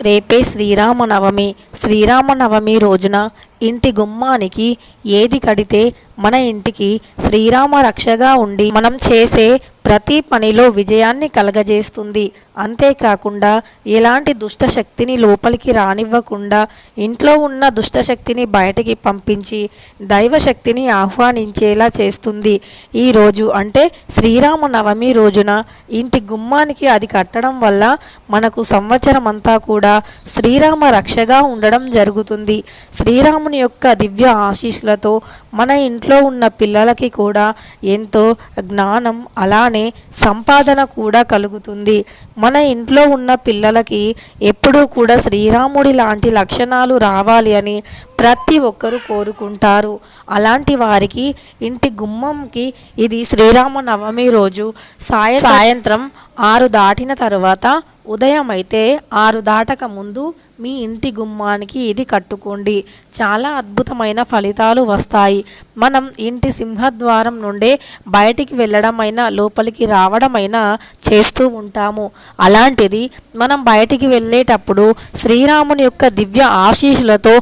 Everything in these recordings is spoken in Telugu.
రేపే శ్రీరామనవమి. శ్రీరామనవమి రోజున ఇంటి గుమ్మానికి ఏది కడితే మన ఇంటికి శ్రీరామ రక్షగా ఉండి మనం చేసే ప్రతి పనిలో విజయాన్ని కలగజేస్తుంది. అంతేకాకుండా ఎలాంటి దుష్ట శక్తిని లోపలికి రానివ్వకుండా ఇంట్లో ఉన్న దుష్ట శక్తిని బయటికి పంపించి దైవశక్తిని ఆహ్వానించేలా చేస్తుంది. ఈ రోజు అంటే శ్రీరామ నవమి రోజున ఇంటి గుమ్మానికి అది కట్టడం వల్ల మనకు సంవత్సరం అంతా కూడా శ్రీరామ రక్షగా ఉండడం జరుగుతుంది. శ్రీరాముని యొక్క దివ్య ఆశీస్సులతో మన ఇంట్లో ఉన్న పిల్లలకి కూడా ఎంతో జ్ఞానం అలానే సంపాదన కూడా కలుగుతుంది. మన ఇంట్లో ఉన్న పిల్లలకి ఎప్పుడూ కూడా శ్రీరాముడి లాంటి లక్షణాలు రావాలి అని ప్రతి ఒక్కరూ కోరుకుంటారు. అలాంటి వారికి ఇంటి గుమ్మంకి ఇది శ్రీరామ నవమి రోజు. సాయ సాయంత్రం ఆరు దాటిన తర్వాత ఉదయం అయితే ఆరు దాటక ముందు మీ ఇంటి గుమ్మానికి ఇది కట్టుకోండి. చాలా అద్భుతమైన ఫలితాలు వస్తాయి. మనం ఇంటి సింహద్వారం నుండే బయటికి వెళ్ళడమైనా లోపలికి రావడమైనా చేస్తూ ఉంటాము. అలాంటిది మనం బయటికి వెళ్ళేటప్పుడు శ్రీరాముని యొక్క దివ్య ఆశీస్సులతో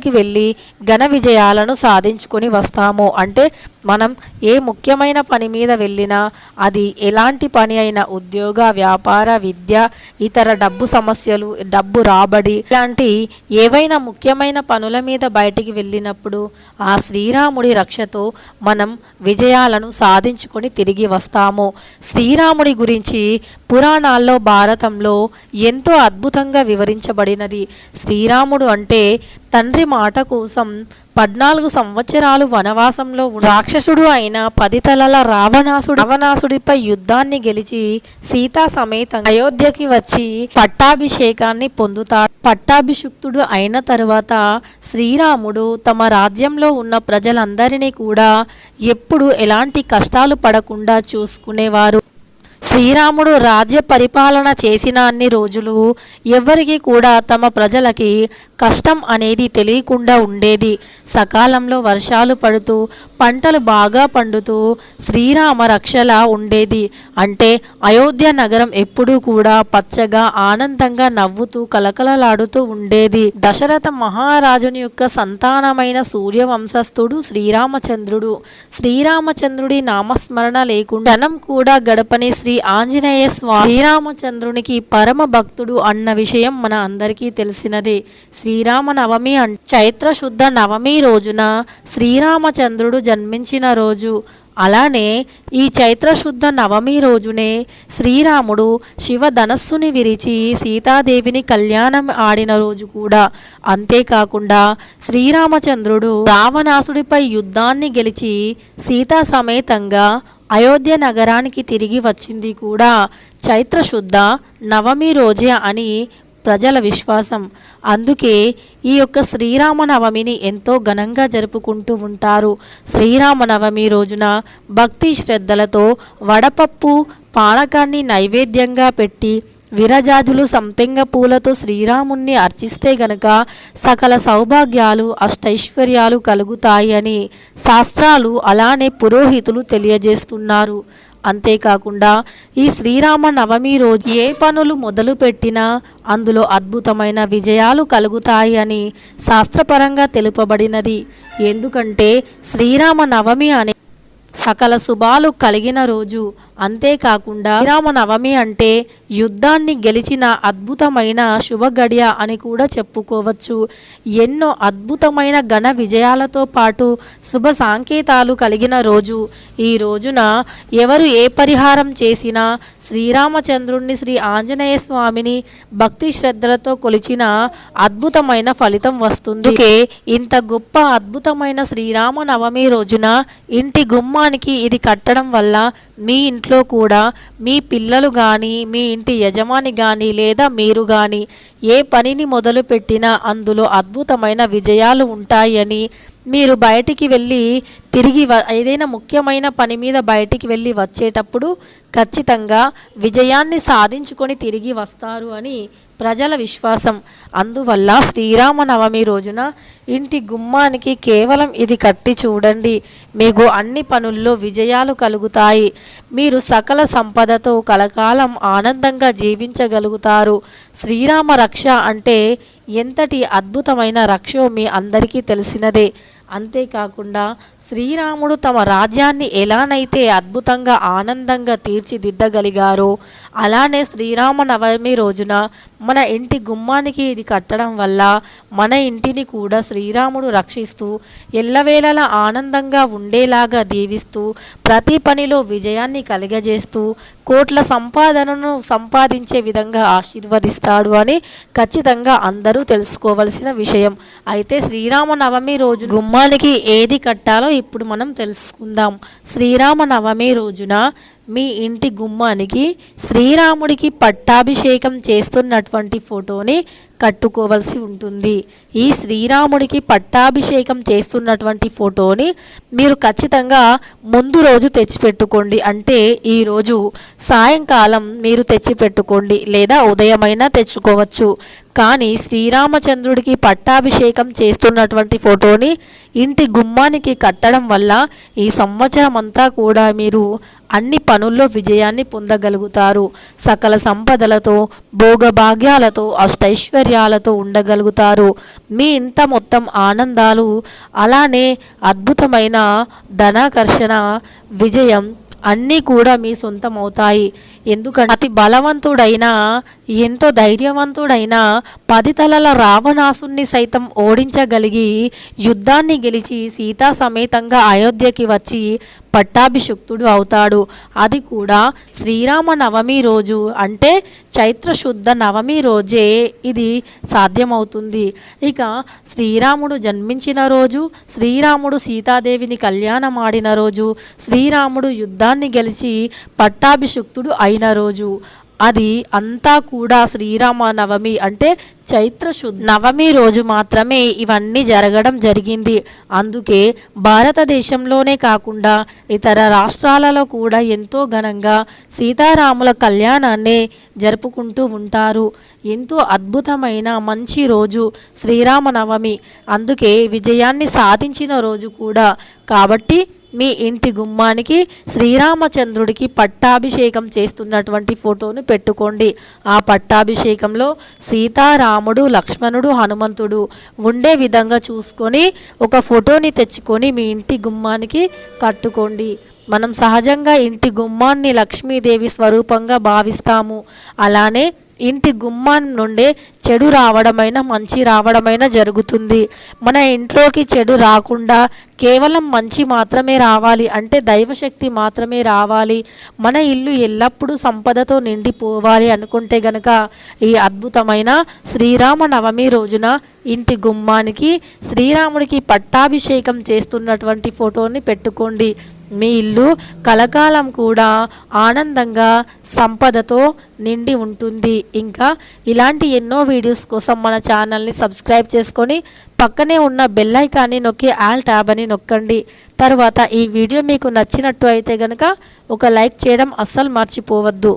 బయటికి వెళ్ళి ఘన విజయాలను సాధించుకొని వస్తాము. అంటే మనం ఏ ముఖ్యమైన పని మీద వెళ్ళినా అది ఎలాంటి పని అయినా ఉద్యోగ వ్యాపార విద్య ఇతర డబ్బు సమస్యలు డబ్బు రాబడి ఇలాంటి ఏవైనా ముఖ్యమైన పనుల మీద బయటికి వెళ్ళినప్పుడు ఆ శ్రీరాముడి రక్షతో మనం విజయాలను సాధించుకొని తిరిగి వస్తాము. శ్రీరాముడి గురించి పురాణాల్లో భారతంలో ఎంతో అద్భుతంగా వివరించబడినది. శ్రీరాముడు అంటే తండ్రి మాట కోసం పద్నాలుగు సంవత్సరాలు వనవాసంలో రాక్షసుడు అయిన పది తలల రావణాసుడు రావణాసుడిపై యుద్ధాన్ని గెలిచి సీతా సమేత అయోధ్యకి వచ్చి పట్టాభిషేకాన్ని పొందుతాడు. పట్టాభిషుక్తుడు అయిన తరువాత శ్రీరాముడు తమ రాజ్యంలో ఉన్న ప్రజలందరినీ కూడా ఎప్పుడు ఎలాంటి కష్టాలు పడకుండా చూసుకునేవారు. శ్రీరాముడు రాజ్య పరిపాలన చేసిన అన్ని రోజులు ఎవరికి కూడా తమ ప్రజలకి కష్టం అనేది తెలియకుండా ఉండేది. సకాలంలో వర్షాలు పడుతూ పంటలు బాగా పండుతూ శ్రీరామ రక్షలా ఉండేది. అంటే అయోధ్య నగరం ఎప్పుడూ కూడా పచ్చగా ఆనందంగా నవ్వుతూ కలకలలాడుతూ ఉండేది. దశరథ మహారాజుని యొక్క సంతానమైన సూర్యవంశస్థుడు శ్రీరామచంద్రుడు. శ్రీరామచంద్రుడి నామస్మరణ లేకుండా ధనం కూడా గడపని శ్రీ శ్రీ ఆంజనేయ స్వామి శ్రీరామచంద్రునికి పరమ భక్తుడు అన్న విషయం మన అందరికీ తెలిసినదే. శ్రీరామ నవమి అం చైత్ర శుద్ధ నవమి రోజున శ్రీరామచంద్రుడు జన్మించిన రోజు. అలానే ఈ చైత్రశుద్ధ నవమి రోజునే శ్రీరాముడు శివ ధనస్సుని విరిచి సీతాదేవిని కళ్యాణం ఆడిన రోజు కూడా. అంతేకాకుండా శ్రీరామచంద్రుడు రావణాసుడిపై యుద్ధాన్ని గెలిచి సీతా సమేతంగా అయోధ్య నగరానికి తిరిగి వచ్చింది కూడా చైత్రశుద్ధ నవమి రోజే అని ప్రజల విశ్వాసం. అందుకే ఈ యొక్క శ్రీరామనవమిని ఎంతో ఘనంగా జరుపుకుంటూ ఉంటారు. శ్రీరామనవమి రోజున భక్తి శ్రద్ధలతో వడపప్పు పానకాన్ని నైవేద్యంగా పెట్టి విరజాజులు సంపెంగ పూలతో శ్రీరాముణ్ణి అర్చిస్తే గనక సకల సౌభాగ్యాలు అష్టైశ్వర్యాలు కలుగుతాయి అని శాస్త్రాలు అలానే పురోహితులు తెలియజేస్తున్నారు. అంతేకాకుండా ఈ శ్రీరామ నవమి రోజు ఏ పనులు మొదలుపెట్టినా అందులో అద్భుతమైన విజయాలు కలుగుతాయి అని శాస్త్రపరంగా తెలుపబడినది. ఎందుకంటే శ్రీరామ నవమి అనే సకల శుభాలు కలిగిన రోజు. అంతేకాకుండా విరామ నవమి అంటే యుద్ధాన్ని గెలిచిన అద్భుతమైన శుభ గడియ అని కూడా చెప్పుకోవచ్చు. ఎన్నో అద్భుతమైన ఘన విజయాలతో పాటు శుభ సాంకేతాలు కలిగిన రోజు. ఈ రోజున ఎవరు ఏ పరిహారం చేసినా శ్రీరామచంద్రుణ్ణి శ్రీ ఆంజనేయ స్వామిని భక్తి శ్రద్ధలతో కొలిచిన అద్భుతమైన ఫలితం వస్తుంది. ఇంత గొప్ప అద్భుతమైన శ్రీరామ నవమి రోజున ఇంటి గుమ్మానికి ఇది కట్టడం వల్ల మీ ఇంట్లో కూడా మీ పిల్లలు కానీ మీ ఇంటి యజమాని కానీ లేదా మీరు కానీ ఏ పనిని మొదలుపెట్టినా అందులో అద్భుతమైన విజయాలు ఉంటాయని మీరు బయటికి వెళ్ళి తిరిగి వ- ఏదైనా ముఖ్యమైన పని మీద బయటికి వెళ్ళి వచ్చేటప్పుడు ఖచ్చితంగా విజయాన్ని సాధించుకొని తిరిగి వస్తారు అని ప్రజల విశ్వాసం. అందువల్ల శ్రీరామనవమి రోజున ఇంటి గుమ్మానికి కేవలం ఇది కట్టి చూడండి. మీకు అన్ని పనుల్లో విజయాలు కలుగుతాయి. మీరు సకల సంపదతో కలకాలం ఆనందంగా జీవించగలుగుతారు. శ్రీరామ రక్ష అంటే ఎంతటి అద్భుతమైన రక్షో మీ అందరికీ తెలిసినదే. అంతేకాకుండా శ్రీరాముడు తమ రాజ్యాన్ని ఎలానైతే అద్భుతంగా ఆనందంగా తీర్చిదిద్దగలిగారో అలానే శ్రీరామ నవమి రోజున మన ఇంటి గుమ్మానికి ఇది కట్టడం వల్ల మన ఇంటిని కూడా శ్రీరాముడు రక్షిస్తూ ఎల్లవేళలా ఆనందంగా ఉండేలాగా దీవిస్తూ ప్రతి పనిలో విజయాన్ని కలిగజేస్తూ కోట్ల సంపాదనను సంపాదించే విధంగా ఆశీర్వదిస్తాడు అని ఖచ్చితంగా అందరూ తెలుసుకోవలసిన విషయం. అయితే శ్రీరామ నవమి రోజు గుమ్మానికి ఏది కట్టాలో ఇప్పుడు మనం తెలుసుకుందాం. శ్రీరామ నవమి రోజున మీ ఇంటి గుమ్మానికి శ్రీరాముడికి పట్టాభిషేకం చేస్తున్నటువంటి ఫోటోని కట్టుకోవలసి ఉంటుంది. ఈ శ్రీరాముడికి పట్టాభిషేకం చేస్తున్నటువంటి ఫోటోని మీరు ఖచ్చితంగా ముందు రోజు తెచ్చిపెట్టుకోండి. అంటే ఈరోజు సాయంకాలం మీరు తెచ్చిపెట్టుకోండి లేదా ఉదయమైనా తెచ్చుకోవచ్చు. కానీ శ్రీరామచంద్రుడికి పట్టాభిషేకం చేస్తున్నటువంటి ఫోటోని ఇంటి గుమ్మానికి కట్టడం వల్ల ఈ సంవత్సరం అంతా కూడా మీరు అన్ని పనుల్లో విజయాన్ని పొందగలుగుతారు. సకల సంపదలతో భోగభాగ్యాలతో అష్టైశ్వర్యాలతో ఉండగలుగుతారు. మీ ఇంట మొత్తం ఆనందాలు అలానే అద్భుతమైన ధనాకర్షణ విజయం అన్నీ కూడా మీ సొంతం అవుతాయి ఎందుకంటే అతి బలవంతుడైన ఎంతో ధైర్యవంతుడైన పది తలల రావణాసుని సైతం ఓడించగలిగి యుద్ధాన్ని గెలిచి సీతా సమేతంగా అయోధ్యకి వచ్చి పట్టాభిషుక్తుడు అవుతాడు. అది కూడా శ్రీరామ నవమి రోజు. అంటే చైత్రశుద్ధ నవమి రోజే ఇది సాధ్యమవుతుంది. ఇక శ్రీరాముడు జన్మించిన రోజు శ్రీరాముడు సీతాదేవిని కళ్యాణం ఆడిన రోజు శ్రీరాముడు యుద్ధాన్ని గెలిచి పట్టాభిషుక్తుడు అయిన రోజు. అది అంతా కూడా శ్రీరామ నవమి అంటే చైత్ర శుద్ధ. నవమి రోజు మాత్రమే ఇవన్నీ జరగడం జరిగింది. అందుకే భారతదేశంలోనే కాకుండా ఇతర రాష్ట్రాలలో కూడా ఎంతో ఘనంగా సీతారాముల కళ్యాణాన్ని జరుపుకుంటూ ఉంటారు. ఎంతో అద్భుతమైన మంచి రోజు శ్రీరామనవమి అందుకే విజయాన్ని సాధించిన రోజు కూడా. కాబట్టి మీ ఇంటి గుమ్మానికి శ్రీరామచంద్రుడికి పట్టాభిషేకం చేస్తున్నటువంటి ఫోటోను పెట్టుకోండి. ఆ పట్టాభిషేకంలో సీతారాముడు లక్ష్మణుడు హనుమంతుడు ఉండే విధంగా చూసుకొని ఒక ఫోటోని తెచ్చుకొని మీ ఇంటి గుమ్మానికి కట్టుకోండి. మనం సహజంగా ఇంటి గుమ్మాన్ని లక్ష్మీదేవి స్వరూపంగా భావిస్తాము. అలానే ఇంటి గుమ్మం నుండే చెడు రావడమైన మంచి రావడమైన జరుగుతుంది. మన ఇంట్లోకి చెడు రాకుండా కేవలం మంచి మాత్రమే రావాలి. అంటే దైవశక్తి మాత్రమే రావాలి. మన ఇల్లు ఎల్లప్పుడూ సంపదతో నిండిపోవాలి అనుకుంటే గనక ఈ అద్భుతమైన శ్రీరామ నవమి రోజున ఇంటి గుమ్మానికి శ్రీరాముడికి పట్టాభిషేకం చేస్తున్నటువంటి ఫోటోని పెట్టుకోండి. మీ ఇల్లు కలకాలం కూడా ఆనందంగా సంపదతో నిండి ఉంటుంది. ఇంకా ఇలాంటి ఎన్నో వీడియోస్ కోసం మన ఛానల్ని సబ్స్క్రైబ్ చేసుకొని పక్కనే ఉన్న బెల్ ఐకాన్ని నొక్కి ఆల్ ట్యాబ్ అని నొక్కండి. తర్వాత ఈ వీడియో మీకు నచ్చినట్టు అయితే కనుక ఒక లైక్ చేయడం అస్సలు మర్చిపోవద్దు.